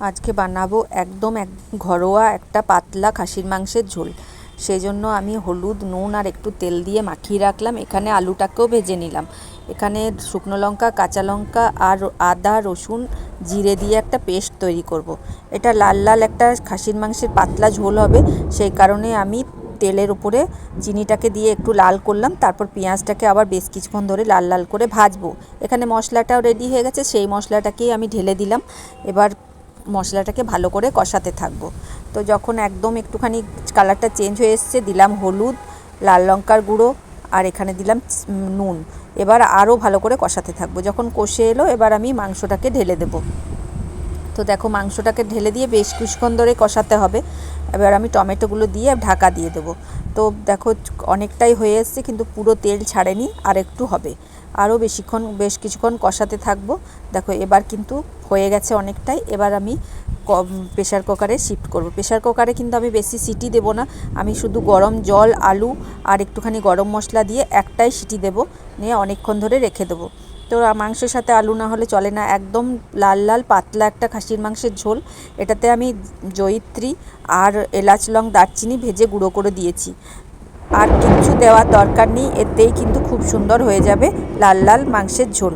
আজকে বানাবো একদম এক ঘরোয়া একটা পাতলা খাসির মাংসের ঝোল। সেই জন্য আমি হলুদ, নুন আর একটু তেল দিয়ে মাখিয়ে রাখলাম। এখানে আলুটাকেও ভেজে নিলাম। এখানে শুকনো লঙ্কা, কাঁচা লঙ্কা আর আদা, রসুন, জিরে দিয়ে একটা পেস্ট তৈরি করব। এটা লাল লাল একটা খাসির মাংসের পাতলা ঝোল হবে। সেই কারণে আমি তেলের উপরে চিনিটাকে দিয়ে একটু লাল করলাম। তারপর পেঁয়াজটাকে আবার বেশ কিছুক্ষণ ধরে লাল লাল করে ভাজবো। এখানে মশলাটাও রেডি হয়ে গেছে। সেই মশলাটাকেই আমি ঢেলে দিলাম। এবার মশলাটাকে ভালো করে কষাতে থাকব। তো যখন একদম একটুখানি কালারটা চেঞ্জ হয়ে এসছে, দিলাম হলুদ, লাল লঙ্কার গুঁড়ো, আর এখানে দিলাম নুন। এবার আরও ভালো করে কষাতে থাকব। যখন কষে এলো, এবার আমি মাংসটাকে ঢেলে দেবো। তো দেখো মাংসটাকে ঢেলে দিয়ে বেশ কিছুক্ষণ ধরে কষাতে হবে। এবার আমি টমেটোগুলো দিয়ে ঢাকা দিয়ে দেবো। তো দেখো অনেকটাই হয়ে এসছে, কিন্তু পুরো তেল ছাড়েনি, আর একটু হবে। আরও বেশিক্ষণ, বেশ কিছুক্ষণ কষাতে থাকব। দেখো, এবার কিন্তু হয়ে গেছে অনেকটাই। এবার আমি প্রেশার কুকারে শিফট করব। প্রেশার কুকারে কিন্তু আমি বেশি সিটি দেবো না। আমি শুধু গরম জল, আলু আর একটুখানি গরম মশলা দিয়ে একটাই সিটি দেবো। নিয়ে অনেকক্ষণ ধরে রেখে দেবো। তো মাংসের সাথে আলু না হলে চলে না। একদম লাল লাল, পাতলা একটা খাসির মাংসের ঝোল। এটাতে আমি জয়িত্রী আর এলাচ লং দারচিনি ভেজে গুঁড়ো করে দিয়েছি। আর কিছু দেওয়ার দরকার নেই, এতেই কিন্তু খুব সুন্দর হয়ে যাবে লাল লাল মাংসের ঝোল।